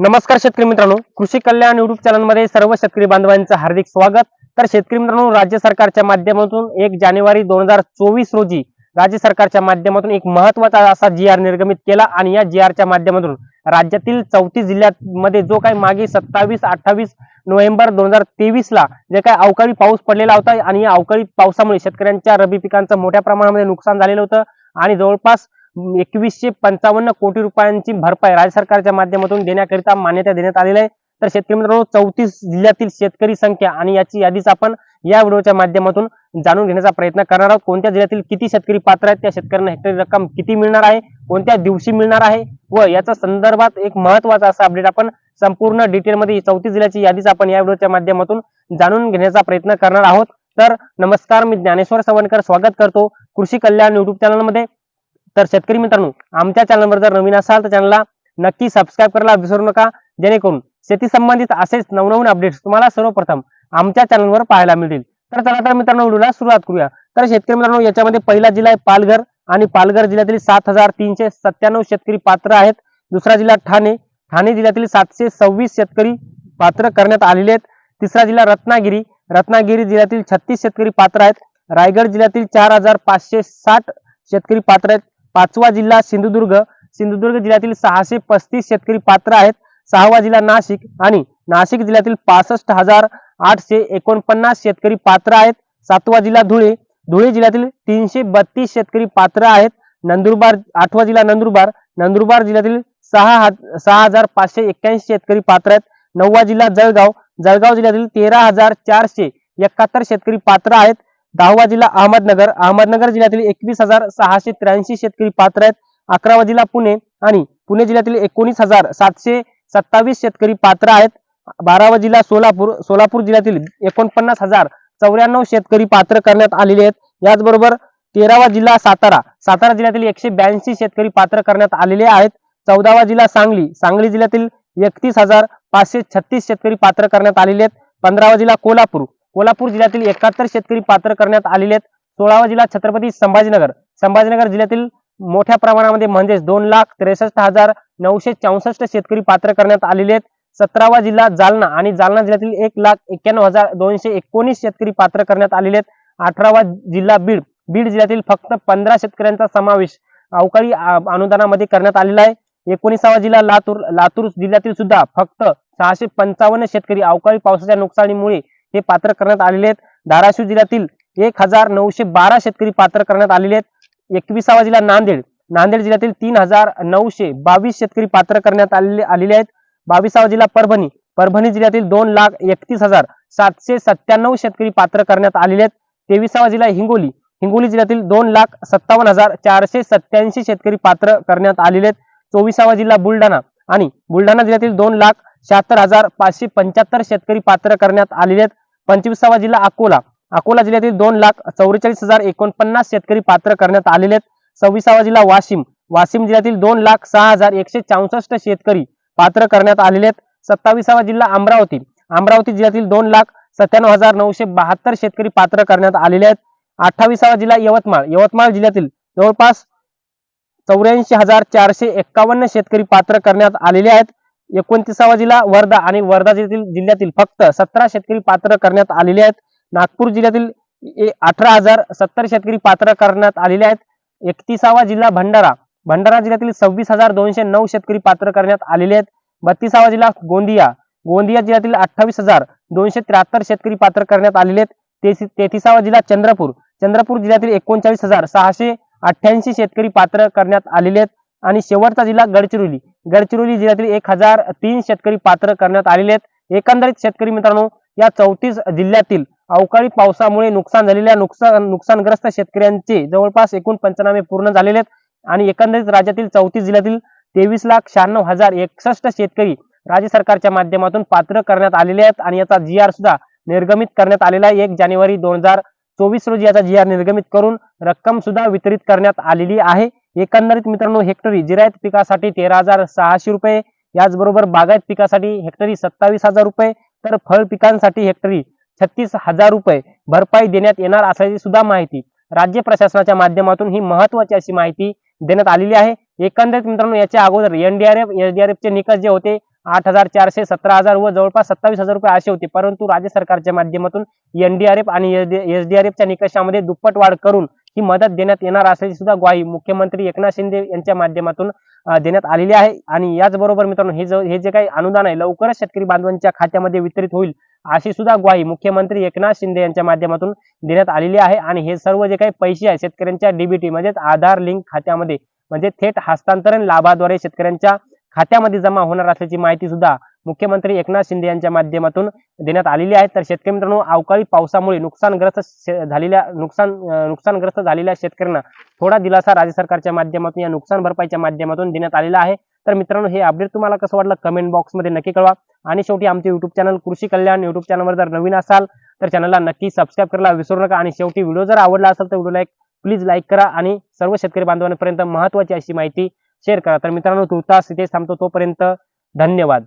नमस्कार शेतकरी मित्रांनो. कृषी कल्याण युट्यूब चॅनलमध्ये सर्व शेतकरी बांधवांचं हार्दिक स्वागत. तर शेतकरी मित्रांनो राज्य सरकारच्या माध्यमातून एक जानेवारी दोन हजार चोवीस रोजी राज्य सरकारच्या माध्यमातून एक महत्त्वाचा असा जी आर निर्गमित केला आणि या जी आरच्या माध्यमातून राज्यातील चौतीस जिल्ह्यांमध्ये जो काही मागे सत्तावीस अठ्ठावीस नोव्हेंबर दोन हजार तेवीसला जे काही अवकाळी पाऊस पडलेला होता आणि या अवकाळी पावसामुळे शेतकऱ्यांच्या रबी पिकांचं मोठ्या प्रमाणामध्ये नुकसान झालेलं होतं. आणि जवळपास एकवीसशे पंचावन्न कोटी रुपयांची भरपाई राज्य सरकारच्या माध्यमातून देण्याकरिता मान्यता देण्यात आलेली आहे. तर शेतकरी मित्रांनो चौतीस जिल्ह्यातील शेतकरी संख्या आणि याची यादीच आपण या व्हिडिओच्या माध्यमातून जाणून घेण्याचा प्रयत्न करणार आहोत. कोणत्या जिल्ह्यातील किती शेतकरी पात्र आहेत? त्या शेतकऱ्यांना हेक्टरी रक्कम किती मिळणार आहे? कोणत्या दिवशी मिळणार आहे? व याच्या संदर्भात एक महत्त्वाचा असा अपडेट आपण संपूर्ण डिटेलमध्ये चौतीस जिल्ह्याची यादीच आपण या व्हिडिओच्या माध्यमातून जाणून घेण्याचा प्रयत्न करणार आहोत. तर नमस्कार मी ज्ञानेश्वर सवणकर स्वागत करतो कृषी कल्याण युट्यूब चॅनलमध्ये तर शेतकरी मित्रांनो आमच्या चॅनलवर जर नवीन असाल तर चॅनलला नक्की सबस्क्राईब करायला विसरू नका. जेणेकरून शेती संबंधित असेच नवनवीन अपडेट्स तुम्हाला सर्वप्रथम आमच्या चॅनलवर पाहायला मिळतील. तर चला तर मित्रांनो व्हिडिओला सुरुवात करूया. तर शेतकरी मित्रांनो याच्यामध्ये पहिला जिल्हा आहे पालघर आणि पालघर जिल्ह्यातील सात हजार तीनशे सत्त्याण्णव शेतकरी पात्र आहेत. दुसरा जिल्हा ठाणे. ठाणे जिल्ह्यातील सातशे सव्वीस शेतकरी पात्र करण्यात आलेले आहेत. तिसरा जिल्हा रत्नागिरी. रत्नागिरी जिल्ह्यातील छत्तीस शेतकरी पात्र आहेत. रायगड जिल्ह्यातील चार हजार पाचशे साठ शेतकरी पात्र आहेत. पाचवा जिल्हा सिंधुदुर्ग. सिंधुदुर्ग जिल्ह्यातील सहाशे पस्तीस शेतकरी पात्र आहेत. सहावा जिल्हा नाशिक आणि नाशिक जिल्ह्यातील पासष्ट हजार आठशे एकोणपन्नास शेतकरी पात्र आहेत. सातवा जिल्हा धुळे. धुळे जिल्ह्यातील तीनशे बत्तीस शेतकरी पात्र आहेत. नंदुरबार आठवा जिल्हा नंदुरबार. नंदुरबार जिल्ह्यातील सहा सहा हजार पाचशे एक्क्याऐंशी शेतकरी पात्र आहेत. नववा जिल्हा जळगाव. जळगाव जिल्ह्यातील तेरा हजार चारशे एकाहत्तर शेतकरी पात्र आहेत. दहावा जिल्हा अहमदनगर. अहमदनगर जिल्ह्यातील एकवीस हजार सहाशे त्र्याऐंशी शेतकरी पात्र आहेत. अकरावा जिल्हा पुणे आणि पुणे जिल्ह्यातील एकोणीस हजार सातशे सत्तावीस शेतकरी पात्र आहेत. बारावा जिल्हा सोलापूर सोलापूर जिल्ह्यातील एकोणपन्नास हजार चौऱ्याण्णव शेतकरी पात्र करण्यात आलेले आहेत. याचबरोबर तेरावा जिल्हा सातारा. सातारा जिल्ह्यातील एकशे ब्याऐंशी शेतकरी पात्र करण्यात आलेले आहेत. चौदावा जिल्हा सांगली. सांगली जिल्ह्यातील एकतीस हजार पाचशे छत्तीस शेतकरी पात्र करण्यात आलेले आहेत. पंधरावा जिल्हा कोल्हापूर. कोल्हापूर जिल्ह्यातील एकाहत्तर शेतकरी पात्र करण्यात आलेले आहेत. सोळावा जिल्हा छत्रपती संभाजीनगर. संभाजीनगर जिल्ह्यातील मोठ्या प्रमाणामध्ये म्हणजेच दोन लाख त्रेसष्ट हजार नऊशे चौसष्ट शेतकरी पात्र करण्यात आलेले आहेत. सतरावा जिल्हा जालना आणि जालना जिल्ह्यातील एक लाख एक्क्याण्णव हजार दोनशे एकोणीस शेतकरी पात्र करण्यात आलेले आहेत. अठरावा जिल्हा बीड. बीड जिल्ह्यातील फक्त पंधरा शेतकऱ्यांचा समावेश अवकाळी अनुदानामध्ये करण्यात आलेला आहे. एकोणीसावा जिल्हा लातूर. लातूर जिल्ह्यातील सुद्धा फक्त सहाशे पंचावन्न शेतकरी अवकाळी पावसाच्या नुकसानीमुळे हे पात्र करण्यात आलेले आहेत. धाराशिव जिल्ह्यातील एक हजार नऊशे बारा शेतकरी पात्र करण्यात आलेले आहेत. एकविसावा जिल्हा नांदेड. नांदेड जिल्ह्यातील तीन हजार नऊशे बावीस शेतकरी पात्र करण्यात आलेले आलेले आहेत. बावीसावा जिल्हा परभणी. परभणी जिल्ह्यातील दोन लाख एकतीस हजार सातशे सत्त्याण्णव शेतकरी पात्र करण्यात आलेले आहेत. तेविसावा जिल्हा हिंगोली. हिंगोली जिल्ह्यातील दोन लाख सत्तावन्न हजार चारशे सत्याऐंशी शेतकरी पात्र करण्यात आलेले आहेत. चोवीसावा जिल्हा बुलढाणा आणि बुलढाणा जिल्ह्यातील दोन लाख शहात्तर हजार पाचशे पंच्याहत्तर शेतकरी पात्र करण्यात आलेले आहेत. पंचवीसावा जिल्हा अकोला. अकोला जिल्ह्यातील दोन लाख चौवेचाळीस हजार एकोणपन्नास शेतकरी पात्र करण्यात आलेले आहेत. सव्वीसावा जिल्हा वाशिम. वाशिम जिल्ह्यातील दोन लाख सहा हजार एकशे चौसष्ट शेतकरी पात्र करण्यात आलेले आहेत. सत्तावीसावा जिल्हा अमरावती. अमरावती जिल्ह्यातील दोन लाख सत्त्याण्णव हजार नऊशे बहात्तर शेतकरी पात्र करण्यात आलेले आहेत. अठ्ठावीसावा जिल्हा यवतमाळ. यवतमाळ जिल्ह्यातील जवळपास चौऱ्याऐंशी हजार चारशे एक्कावन्न शेतकरी पात्र करण्यात आलेले आहेत. एकोणतीसावा जिल्हा वर्धा आणि वर्धा जिल्ह्यातील जिल्ह्यातील फक्त सतरा शेतकरी पात्र करण्यात आलेले आहेत. नागपूर जिल्ह्यातील ए- अठरा हजार सत्तर शेतकरी पात्र करण्यात आलेले आहेत. एकतीसावा जिल्हा भंडारा. भंडारा जिल्ह्यातील सव्वीस हजार दोनशे नऊ शेतकरी पात्र करण्यात आलेले आहेत. बत्तीसावा जिल्हा गोंदिया. गोंदिया जिल्ह्यातील अठ्ठावीस हजार दोनशे त्र्याहत्तर शेतकरी पात्र करण्यात आलेले आहेत. तेहतीसावा जिल्हा चंद्रपूर. चंद्रपूर जिल्ह्यातील एकोणचाळीस हजार सहाशे अठ्ठ्याऐंशी शेतकरी पात्र करण्यात आलेले आहेत. आणि शेवटचा जिल्हा गडचिरोली. गडचिरोली जिल्ह्यातील एक हजार तीन शेतकरी पात्र करण्यात आलेले आहेत. एकंदरीत शेतकरी मित्रांनो या चौतीस जिल्ह्यातील अवकाळी पावसामुळे नुकसान झालेल्या नुकसान नुकसानग्रस्त शेतकऱ्यांचे जवळपास एकूण पंचनामे पूर्ण झालेले आहेत. आणि एकंदरीत राज्यातील चौतीस जिल्ह्यातील तेवीस लाख शहाण्णव हजार एकसष्ट शेतकरी राज्य सरकारच्या माध्यमातून पात्र करण्यात आलेले आहेत. आणि याचा जी आर सुद्धा निर्गमित करण्यात आलेला आहे. एक जानेवारी दोन हजार चोवीस रोजी याचा जी आर निर्गमित करून रक्कम सुद्धा वितरित करण्यात आलेली आहे. एकंदरीत मित्रांनो हेक्टरी जिरायत पिकासाठी तेरा हजार सहाशे रुपये याचबरोबर बागायत पिकासाठी हेक्टरी सत्तावीस हजार रुपये तर फळ पिकांसाठी हेक्टरी छत्तीस हजार रुपये भरपाई देण्यात येणार असल्याची सुद्धा माहिती राज्य प्रशासनाच्या माध्यमातून ही महत्वाची अशी माहिती देण्यात आलेली आहे. एकंदरीत मित्रांनो याच्या अगोदर एनडीआरएफ एसडीआरएफचे निकष जे होते आठ हजार चारशे सतरा हजार व जवळपास सत्तावीस हजार रुपये असे होते. परंतु राज्य सरकारच्या माध्यमातून एनडीआरएफ आणि एसडीआरएफच्या निकषामध्ये दुप्पट वाढ करून ही मदत देण्यात येणार असल्याची सुद्धा ग्वाही मुख्यमंत्री एकनाथ शिंदे यांच्या माध्यमातून देण्यात आलेली आहे. आणि याचबरोबर मित्रांनो हे जे हे जे काही अनुदान आहे लवकरच शेतकरी बांधवांच्या खात्यामध्ये वितरित होईल अशी सुद्धा ग्वाही मुख्यमंत्री एकनाथ शिंदे यांच्या माध्यमातून देण्यात आलेली आहे. आणि हे सर्व जे काही पैसे आहे शेतकऱ्यांच्या डीबीटी म्हणजेच आधार लिंक खात्यामध्ये म्हणजे थेट हस्तांतरण लाभाद्वारे शेतकऱ्यांच्या खात्यामध्ये जमा होणार असल्याची माहिती सुद्धा मुख्यमंत्री एकनाथ शिंदे यांच्या माध्यमातून देण्यात आलेली आहे. तर शेतकरी मित्रांनो अवकाळी पावसामुळे नुकसानग्रस्त झालेल्या नुकसान नुकसानग्रस्त झालेल्या शेतकऱ्यांना थोडा दिलासा राज्य सरकारच्या माध्यमातून या नुकसान भरपाईच्या माध्यमातून देण्यात आलेला आहे. तर मित्रांनो हे अपडेट तुम्हाला कसं वाटलं कमेंट बॉक्समध्ये नक्की कळवा. आणि शेवटी आमचे युट्यूब चॅनल कृषी कल्याण युट्यूब चॅनलवर जर नवीन असाल तर चॅनलला नक्की सबस्क्राईब करायला विसरू नका. आणि शेवटी व्हिडिओ जर आवडला असेल तर व्हिडिओला एक प्लीज लाईक करा आणि सर्व शेतकरी बांधवांपर्यंत महत्त्वाची अशी माहिती शेअर करा. तर मित्रांनो तुर्तास इथेच थांबतो. तोपर्यंत धन्यवाद.